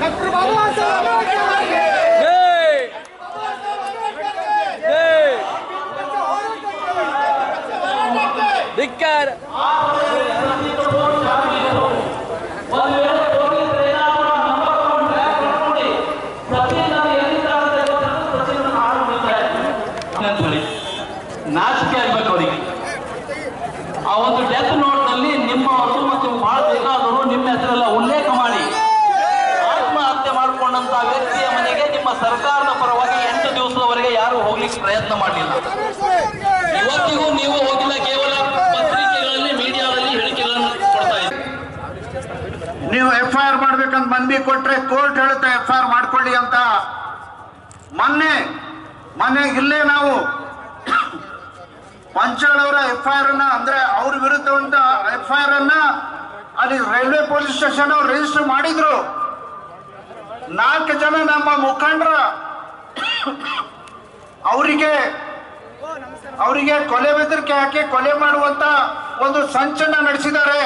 Doctor Baba Saheb Ambedkar ಜೈ ಜೈ ಧಿಕ್ಕಾರ ಅಂತ ಹೇಳಿ ನಾಚಿಕೆ ಆಗ್ಬೇಕು ಅವರಿಗೆ ಆ ಒಂದು ಆತ್ಮಹತ್ಯೆ ವ್ಯಕ್ತಿಯ ಮನೆಗೆ ನಿಮ್ಮ ಸರ್ಕಾರದ ಪರವಾಗಿ ಎಂಟು ದಿವಸದವರೆಗೆ ಯಾರು ಹೋಗ್ಲಿಕ್ಕೆ ಪ್ರಯತ್ನ ಮಾಡಲಿಲ್ಲ. ಇವತ್ತಿಗೂ ನೀವು ಹೋಗಿಲ್ಲ, ಕೇವಲ ಪತ್ರಿಕೆಗಳಲ್ಲಿ, ಮೀಡಿಯಾದಲ್ಲಿ ಹೇಳಿಕೆಗಳನ್ನು ಕೊಡ್ತಾ ಇದ್ದೀರಿ. ನೀವು ಎಫ್ಐಆರ್ ಮಾಡ್ಬೇಕಂತ ಮಂದಿ ಕೊಟ್ರೆ ಕೋರ್ಟ್ ಹೇಳುತ್ತೆ, ಎಫ್ಐಆರ್ ಮಾಡ್ಕೊಳ್ಳಿ ಅಂತ. ಮೊನ್ನೆ ಮೊನ್ನೆ ಇಲ್ಲೇ ನಾವು ಪಂಚಾಳ್ ಅವರ ಎಫ್ ಐ ಆರ್ ಅನ್ನ ಅಂದ್ರೆ ಅವ್ರ ವಿರುದ್ಧ ಎಫ್ಐಆರ್ ಅನ್ನ ಅಲ್ಲಿ ರೈಲ್ವೆ ಪೊಲೀಸ್ ಸ್ಟೇಷನ್ ಅವ್ರು ರಿಜಿಸ್ಟರ್ ಮಾಡಿದ್ರು. ನಾಲ್ಕು ಜನ ನಮ್ಮ ಮುಖಂಡರ ಅವರಿಗೆ ಅವರಿಗೆ ಕೊಲೆ ಬೆದರಿಕೆ ಹಾಕಿ ಕೊಲೆ ಮಾಡುವಂತ ಒಂದು ಸಂಚನ್ನ ನಡೆಸಿದ್ದಾರೆ.